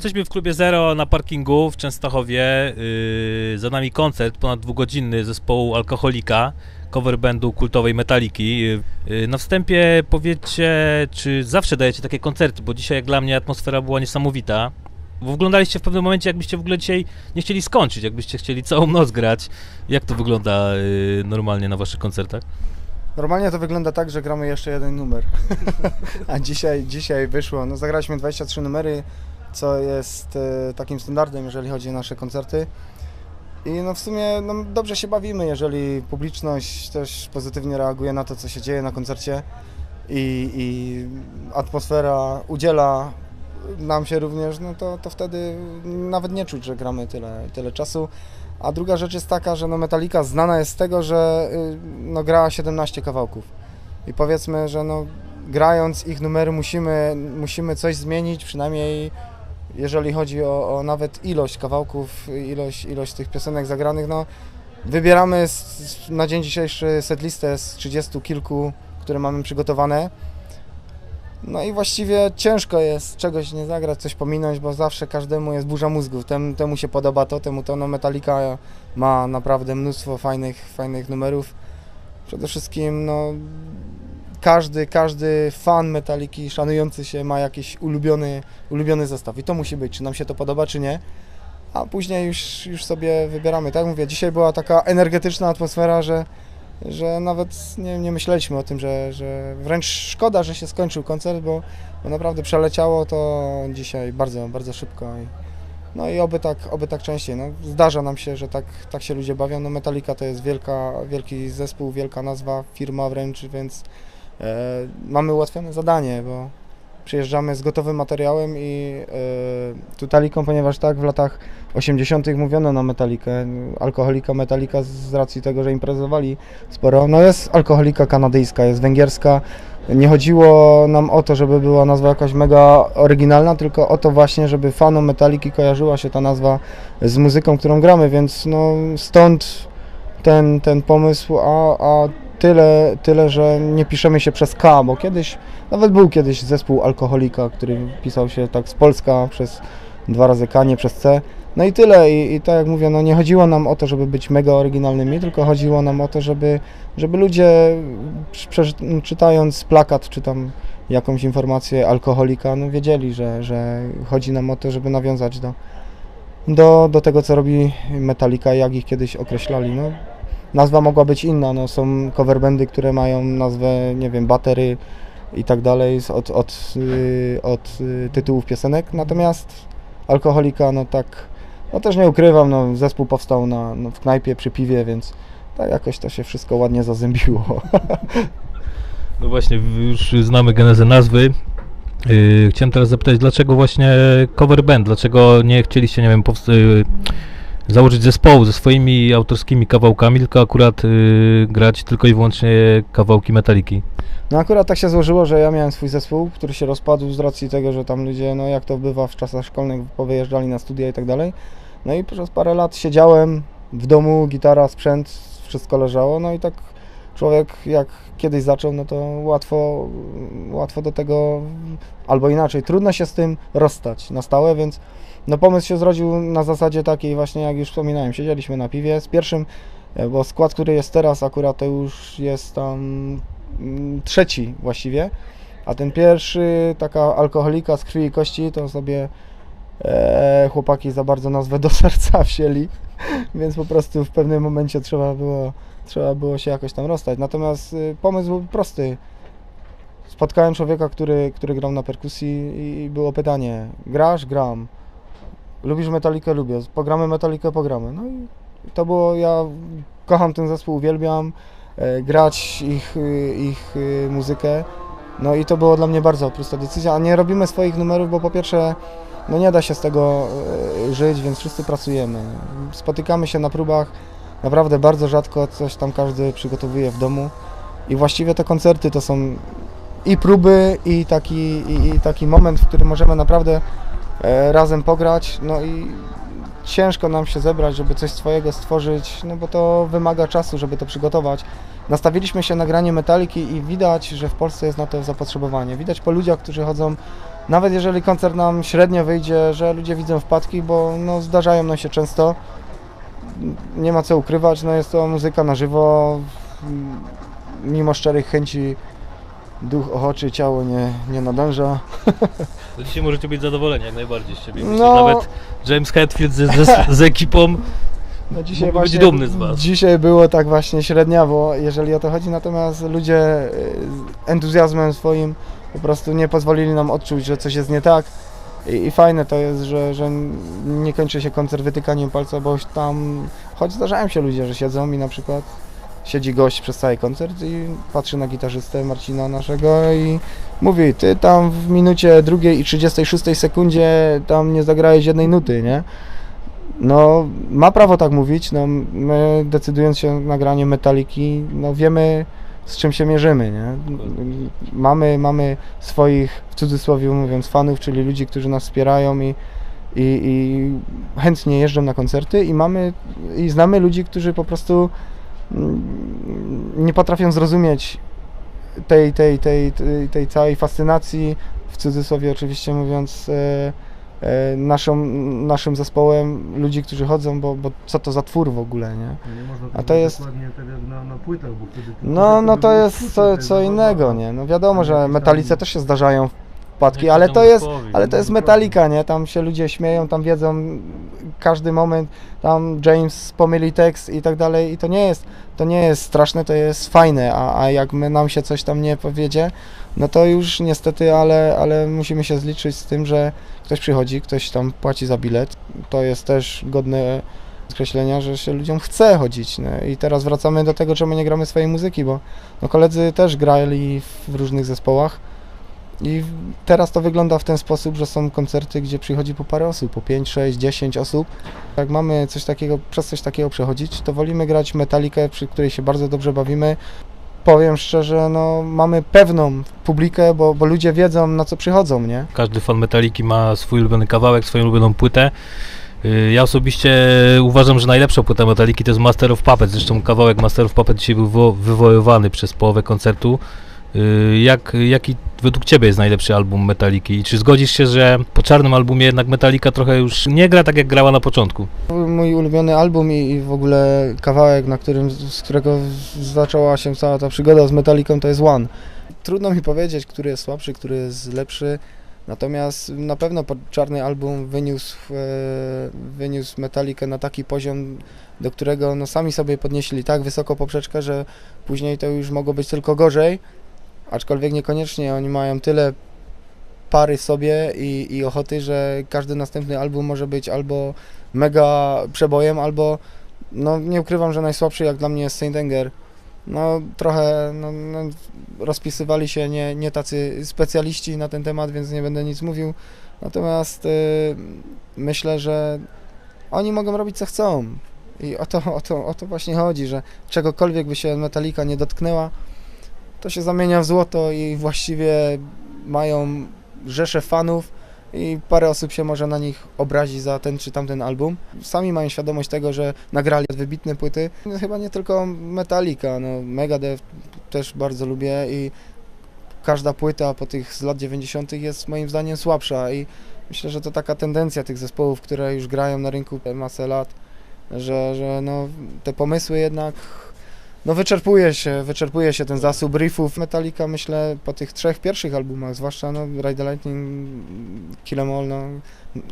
Jesteśmy w klubie Zero na parkingu w Częstochowie. Yy, za nami koncert ponad dwugodzinny zespołu Alkoholika, cover bandu kultowej Metaliki. Yy, na wstępie powiedzcie, czy zawsze dajecie takie koncerty, bo dzisiaj jak dla mnie atmosfera była niesamowita. Bo wyglądaliście w pewnym momencie, jakbyście w ogóle dzisiaj nie chcieli skończyć, jakbyście chcieli całą noc grać. Jak to wygląda yy, normalnie na waszych koncertach? Normalnie to wygląda tak, że gramy jeszcze jeden numer. A dzisiaj, dzisiaj wyszło, no zagraliśmy 23 numery, co jest e, takim standardem, jeżeli chodzi o nasze koncerty. I no w sumie no, dobrze się bawimy, jeżeli publiczność też pozytywnie reaguje na to, co się dzieje na koncercie i, i atmosfera udziela nam się również, no to, to wtedy nawet nie czuć, że gramy tyle, tyle czasu. A druga rzecz jest taka, że no Metallica znana jest z tego, że y, no, grała 17 kawałków. I powiedzmy, że no, grając ich numery musimy, musimy coś zmienić, przynajmniej jeżeli chodzi o, o nawet ilość kawałków, ilość, ilość tych piosenek zagranych, no wybieramy z, na dzień dzisiejszy setlistę z 30 kilku, które mamy przygotowane. No i właściwie ciężko jest czegoś nie zagrać, coś pominąć, bo zawsze każdemu jest burza mózgów. Tem, temu się podoba to, temu to. No Metallica ma naprawdę mnóstwo fajnych, fajnych numerów. Przede wszystkim no, każdy, każdy fan Metalliki szanujący się ma jakiś ulubiony, ulubiony zestaw i to musi być, czy nam się to podoba, czy nie. A później już, już sobie wybieramy. Tak mówię, dzisiaj była taka energetyczna atmosfera, że że nawet nie, nie myśleliśmy o tym, że, że wręcz szkoda, że się skończył koncert, bo, bo naprawdę przeleciało to dzisiaj bardzo, bardzo szybko. I, no i oby tak, oby tak częściej. No, zdarza nam się, że tak, tak się ludzie bawią. No Metallica to jest wielka, wielki zespół, wielka nazwa, firma wręcz, więc mamy ułatwione zadanie, bo przyjeżdżamy z gotowym materiałem i e, tutaliką, ponieważ tak w latach 80. mówiono na metalikę, alkoholika metalika z racji tego, że imprezowali sporo. No jest alkoholika kanadyjska, jest węgierska. Nie chodziło nam o to, żeby była nazwa jakaś mega oryginalna, tylko o to właśnie, żeby fanom metaliki kojarzyła się ta nazwa z muzyką, którą gramy, więc no stąd ten, ten pomysł, a, a tyle, tyle, że nie piszemy się przez K, bo kiedyś, nawet był kiedyś zespół Alkoholika, który pisał się tak z Polska przez dwa razy K, nie przez C. No i tyle. I, I tak jak mówię, no nie chodziło nam o to, żeby być mega oryginalnymi, tylko chodziło nam o to, żeby, żeby ludzie prze- czytając plakat czy tam jakąś informację alkoholika, no wiedzieli, że, że chodzi nam o to, żeby nawiązać do, do, do tego, co robi Metallica, jak ich kiedyś określali. No, nazwa mogła być inna, no, są coverbandy, które mają nazwę, nie wiem, batery i tak dalej od, od, y, od y, tytułów piosenek, natomiast alkoholika, no tak, no też nie ukrywam, no zespół powstał na, no, w knajpie przy piwie, więc tak jakoś to się wszystko ładnie zazębiło. No właśnie, już znamy genezę nazwy. Yy, chciałem teraz zapytać, dlaczego właśnie cover band? Dlaczego nie chcieliście, nie wiem, powst- yy, założyć zespołu ze swoimi autorskimi kawałkami, tylko akurat yy, grać tylko i wyłącznie kawałki metaliki? No akurat tak się złożyło, że ja miałem swój zespół, który się rozpadł z racji tego, że tam ludzie, no jak to bywa w czasach szkolnych, powyjeżdżali na studia i tak dalej. No i przez parę lat siedziałem w domu, gitara, sprzęt, wszystko leżało, no i tak człowiek jak kiedyś zaczął, no to łatwo, łatwo do tego, albo inaczej, trudno się z tym rozstać na stałe, więc no pomysł się zrodził na zasadzie takiej właśnie, jak już wspominałem, siedzieliśmy na piwie z pierwszym, e, bo skład, który jest teraz akurat to już jest tam mm, trzeci właściwie, a ten pierwszy, taka alkoholika z krwi i kości, to sobie e, chłopaki za bardzo nazwę do serca wzięli, więc po prostu w pewnym momencie trzeba było, trzeba było się jakoś tam rozstać. Natomiast y, pomysł był prosty. Spotkałem człowieka, który, który grał na perkusji i było pytanie, grasz? Gram. Lubisz metalikę? Lubię. Pogramy metalikę? Pogramy. No i to było, ja kocham ten zespół, uwielbiam e, grać ich, y, ich y, muzykę. No i to było dla mnie bardzo prosta decyzja, a nie robimy swoich numerów, bo po pierwsze no nie da się z tego e, żyć, więc wszyscy pracujemy. Spotykamy się na próbach, naprawdę bardzo rzadko coś tam każdy przygotowuje w domu i właściwie te koncerty to są i próby i taki, i, i taki moment, w którym możemy naprawdę e, razem pograć, no i ciężko nam się zebrać, żeby coś swojego stworzyć, no bo to wymaga czasu, żeby to przygotować. Nastawiliśmy się na granie metaliki i widać, że w Polsce jest na to zapotrzebowanie. Widać po ludziach, którzy chodzą, nawet jeżeli koncert nam średnio wyjdzie, że ludzie widzą wpadki, bo no, zdarzają nam się często. Nie ma co ukrywać, no jest to muzyka na żywo, mimo szczerych chęci duch ochoczy, ciało nie, nie nadąża. To dzisiaj możecie być zadowoleni jak najbardziej z siebie. Myślę, No. Nawet James Hetfield z, z, z ekipą No dzisiaj Mógłby być dumny z was. Dzisiaj było tak właśnie średniawo, jeżeli o to chodzi, natomiast ludzie y, z entuzjazmem swoim po prostu nie pozwolili nam odczuć, że coś jest nie tak. I, i fajne to jest, że, że nie kończy się koncert wytykaniem palca, bo tam, choć zdarzają się ludzie, że siedzą i na przykład siedzi gość przez cały koncert i patrzy na gitarzystę Marcina naszego i mówi, ty tam w minucie drugiej i 36 sekundzie tam nie zagrałeś jednej nuty, nie? No, ma prawo tak mówić, no my decydując się na granie metaliki, no wiemy z czym się mierzymy, nie? Mamy, mamy swoich, w cudzysłowie mówiąc, fanów, czyli ludzi, którzy nas wspierają i, i, i chętnie jeżdżą na koncerty i mamy, i znamy ludzi, którzy po prostu mm, nie potrafią zrozumieć tej, tej, tej, tej, tej całej fascynacji, w cudzysłowie oczywiście mówiąc, e, naszą, naszym zespołem ludzi, którzy chodzą, bo, bo co to za twór w ogóle, nie? No A to jest- No, no to były jest co, co innego, nie? No wiadomo, że metalice też się zdarzają wpadki, ale to jest, ale to jest metalika, nie? Tam się ludzie śmieją, tam wiedzą każdy moment, tam James pomyli tekst i tak dalej i to nie jest, to nie jest straszne, to jest fajne, a, a jak my, nam się coś tam nie powiedzie, no to już niestety, ale, ale musimy się zliczyć z tym, że ktoś przychodzi, ktoś tam płaci za bilet, to jest też godne skreślenia, że się ludziom chce chodzić. No. I teraz wracamy do tego, czemu nie gramy swojej muzyki, bo no, koledzy też grali w różnych zespołach i teraz to wygląda w ten sposób, że są koncerty, gdzie przychodzi po parę osób, po 5, 6, 10 osób. Jak mamy coś takiego, przez coś takiego przechodzić, to wolimy grać metalikę, przy której się bardzo dobrze bawimy. Powiem szczerze, no mamy pewną publikę, bo, bo ludzie wiedzą na co przychodzą, nie? Każdy fan Metaliki ma swój ulubiony kawałek, swoją ulubioną płytę. Y, Ja osobiście uważam, że najlepsza płyta Metaliki to jest Master of Puppets. Zresztą kawałek Master of Puppets dzisiaj był wywo- wywoływany przez połowę koncertu. Y, Jak, jaki według Ciebie jest najlepszy album Metaliki? Czy zgodzisz się, że po czarnym albumie jednak Metallica trochę już nie gra tak jak grała na początku? Mój ulubiony album i, i w ogóle kawałek, na którym, z którego zaczęła się cała ta przygoda z Metallicą, to jest One. Trudno mi powiedzieć, który jest słabszy, który jest lepszy, natomiast na pewno czarny album wyniósł, e, wyniósł Metallicę na taki poziom, do którego no, sami sobie podnieśli tak wysoko poprzeczkę, że później to już mogło być tylko gorzej, aczkolwiek niekoniecznie oni mają tyle pary sobie i, i ochoty, że każdy następny album może być albo mega przebojem, albo no nie ukrywam, że najsłabszy jak dla mnie jest Saint Anger. No trochę no, no, rozpisywali się nie, nie tacy specjaliści na ten temat, więc nie będę nic mówił. Natomiast y, myślę, że oni mogą robić co chcą. I o to, o, to, o to właśnie chodzi, że czegokolwiek by się Metallica nie dotknęła, to się zamienia w złoto i właściwie mają rzesze fanów i parę osób się może na nich obrazi za ten czy tamten album. Sami mają świadomość tego, że nagrali wybitne płyty. No, Chyba nie tylko Metallica, no Megadeth też bardzo lubię i każda płyta po tych z lat 90. jest moim zdaniem słabsza i myślę, że to taka tendencja tych zespołów, które już grają na rynku masę lat, że, że no, te pomysły jednak no wyczerpuje się, wyczerpuje się ten zasób riffów. Metallica myślę po tych trzech pierwszych albumach, zwłaszcza no Ride the Lightning, Kill 'Em All, no,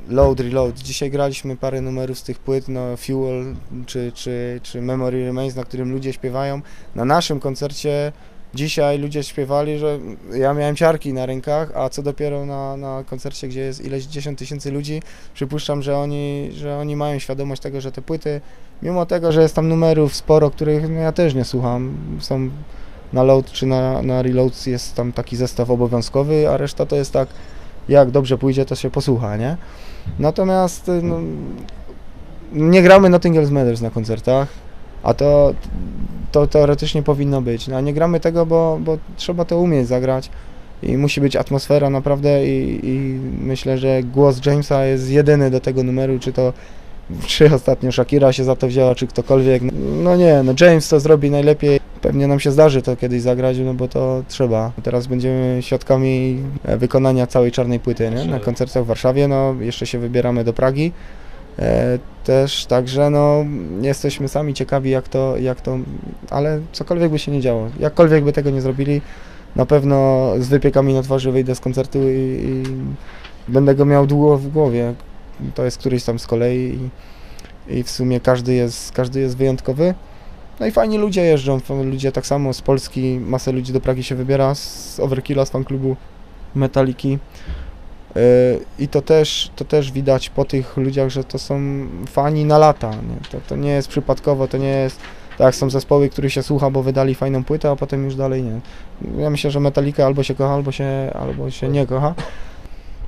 Load, Reload. Dzisiaj graliśmy parę numerów z tych płyt, no Fuel czy, czy, czy Memory Remains, na którym ludzie śpiewają. Na naszym koncercie dzisiaj ludzie śpiewali, że ja miałem ciarki na rękach, a co dopiero na, na koncercie, gdzie jest ileś dziesiąt tysięcy ludzi, przypuszczam, że oni, że oni mają świadomość tego, że te płyty Mimo tego, że jest tam numerów sporo, których no, ja też nie słucham, są na load czy na, na reload jest tam taki zestaw obowiązkowy, a reszta to jest tak, jak dobrze pójdzie, to się posłucha, nie? Natomiast no, nie gramy Nothing Else Matters na koncertach, a to, to teoretycznie powinno być. No, a nie gramy tego, bo, bo trzeba to umieć zagrać i musi być atmosfera naprawdę i, i myślę, że głos Jamesa jest jedyny do tego numeru, czy to czy ostatnio Shakira się za to wzięła, czy ktokolwiek. No nie, no James to zrobi najlepiej. Pewnie nam się zdarzy to kiedyś zagrać, no bo to trzeba. Teraz będziemy świadkami wykonania całej czarnej płyty nie? na koncertach w Warszawie. No, jeszcze się wybieramy do Pragi. E, też, także no, jesteśmy sami ciekawi jak to, jak to, ale cokolwiek by się nie działo, jakkolwiek by tego nie zrobili, na pewno z wypiekami na twarzy wyjdę z koncertu i, i będę go miał długo w głowie. To jest któryś tam z kolei i, i w sumie każdy jest, każdy jest wyjątkowy. No i fajni ludzie jeżdżą, ludzie tak samo z Polski, masę ludzi do Pragi się wybiera, z Overkilla, z fanklubu Metaliki. I to też, to też widać po tych ludziach, że to są fani na lata. Nie? To, to nie jest przypadkowo, to nie jest tak są zespoły, których się słucha, bo wydali fajną płytę, a potem już dalej nie. Ja myślę, że Metallica albo się kocha, albo się, albo się nie kocha.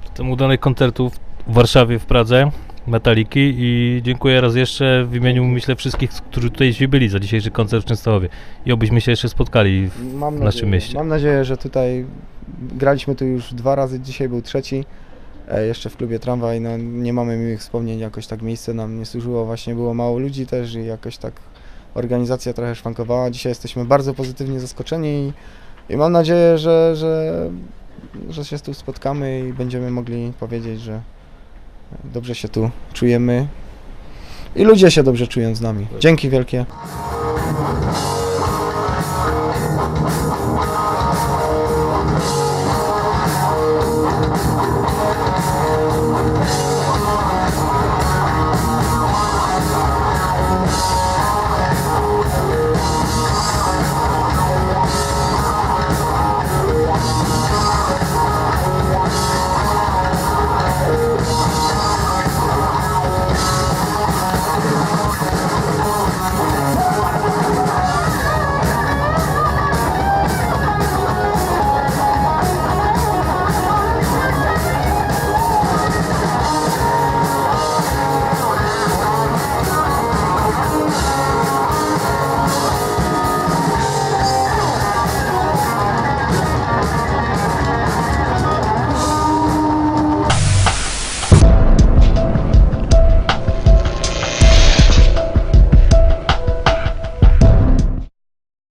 Zatem udanych koncertów w Warszawie, w Pradze, Metaliki i dziękuję raz jeszcze w imieniu, myślę, wszystkich, którzy tutaj dzisiaj byli za dzisiejszy koncert w Częstochowie. I obyśmy się jeszcze spotkali. w- Mam naszym mieście. Mam nadzieję, że tutaj graliśmy tu już dwa razy, dzisiaj był trzeci. E, jeszcze w klubie Tramwaj, no nie mamy miłych wspomnień, jakoś tak miejsce nam nie służyło, właśnie było mało ludzi też i jakoś tak organizacja trochę szwankowała. Dzisiaj jesteśmy bardzo pozytywnie zaskoczeni i, i mam nadzieję, że, że, że się tu spotkamy i będziemy mogli powiedzieć, że dobrze się tu czujemy i ludzie się dobrze czują z nami. Dzięki wielkie.